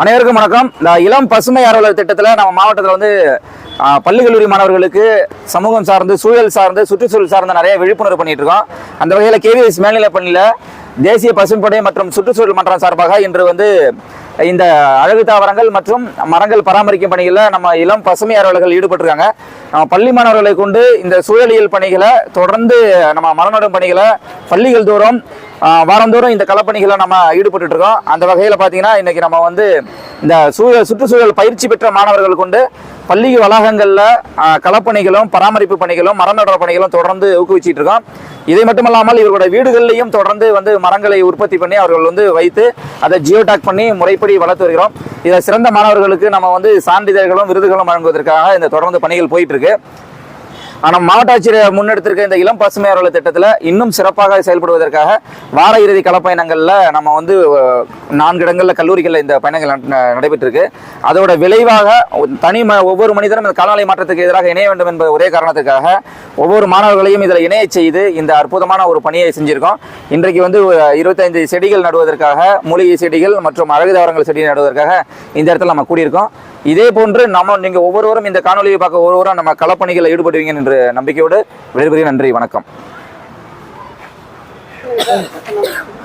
அனைவருக்கும் வணக்கம். இந்த இளம் பசுமை அறுவலர் திட்டத்தில் நம்ம மாவட்டத்தில் வந்து பள்ளி கல்லூரி மாணவர்களுக்கு சமூகம் சார்ந்து சூழல் சார்ந்து சுற்றுச்சூழல் சார்ந்து நிறைய விழிப்புணர்வு பண்ணிட்டு இருக்கோம் அந்த வகையில் கேவிஎஸ் மேல்நிலைப் பள்ளியில் தேசிய பசும்படை மற்றும் சுற்றுச்சூழல் மன்றம் சார்பாக இன்று வந்து இந்த அழகு தாவரங்கள் மற்றும் மரங்கள் பராமரிக்கும் பணிகளில் நம்ம இளம் பசுமை அலுவலர்கள் ஈடுபட்டிருக்காங்க. நம்ம பள்ளி மாணவர்களை கொண்டு இந்த சூழலியல் பணிகளை தொடர்ந்து நம்ம மரம் நடும் பணிகளை பள்ளிகள் தோறும் வாரந்தோறும் இந்த களப்பணிகளை நம்ம ஈடுபட்டு இருக்கோம் அந்த வகையில் பார்த்தீங்கன்னா இன்றைக்கி நம்ம வந்து இந்த சூழல் சுற்றுச்சூழல் பயிற்சி பெற்ற மாணவர்கள் கொண்டு பள்ளி வளாகங்களில் களப்பணிகளும் பராமரிப்பு பணிகளும் மரம் நடுற பணிகளும் தொடர்ந்து ஊக்குவிச்சிட்டு இருக்கோம் இதை மட்டுமல்லாமல் இவர்களோட வீடுகள்லையும் தொடர்ந்து வந்து மரங்களை உற்பத்தி பண்ணி அவர்கள் வந்து வைத்து அதை ஜியோ டாக் பண்ணி எப்படி வளர்த்து வருகிறோம்? இதை சிறந்த மாணவர்களுக்கு நம்ம வந்து சான்றிதழ்களும் விருதுகளும் வழங்குவதற்காக இந்த தொடர்ந்து பணிகள் போயிட்டு இருக்கு. ஆனால் மாவட்ட ஆட்சியர் முன்னெடுத்திருக்க இந்த இளம் பசுமை அலுவலக திட்டத்தில் இன்னும் சிறப்பாக செயல்படுவதற்காக வார இறுதி களப்பயணங்களில் நம்ம வந்து நான்கு இடங்களில் கல்லூரிகளில் இந்த பயணங்கள் நடைபெற்றிருக்கு. அதோட விளைவாக தனி ம ஒவ்வொரு மனிதனும் இந்த காலநிலை மாற்றத்துக்கு எதிராக இணைய வேண்டும் என்பது ஒரே காரணத்துக்காக ஒவ்வொரு மாணவர்களையும் இதில் இணைய செய்து இந்த அற்புதமான ஒரு பணியை செஞ்சுருக்கோம். இன்றைக்கு வந்து இருபத்தைந்து செடிகள் நடுவதற்காக மூலிகை செடிகள் மற்றும் அழகு தாவரங்கள் செடி நடுவதற்காக இந்த இடத்துல நம்ம கூடியிருக்கோம். இதே போன்று நம்ம நீங்கள் ஒவ்வொருவரும் இந்த காணொலியை பார்க்க ஒவ்வொருவரும் நம்ம களப்பணிகளில் ஈடுபடுவீங்க என்ற நம்பிக்கையோடு விடைபெறுகிறேன். நன்றி வணக்கம்.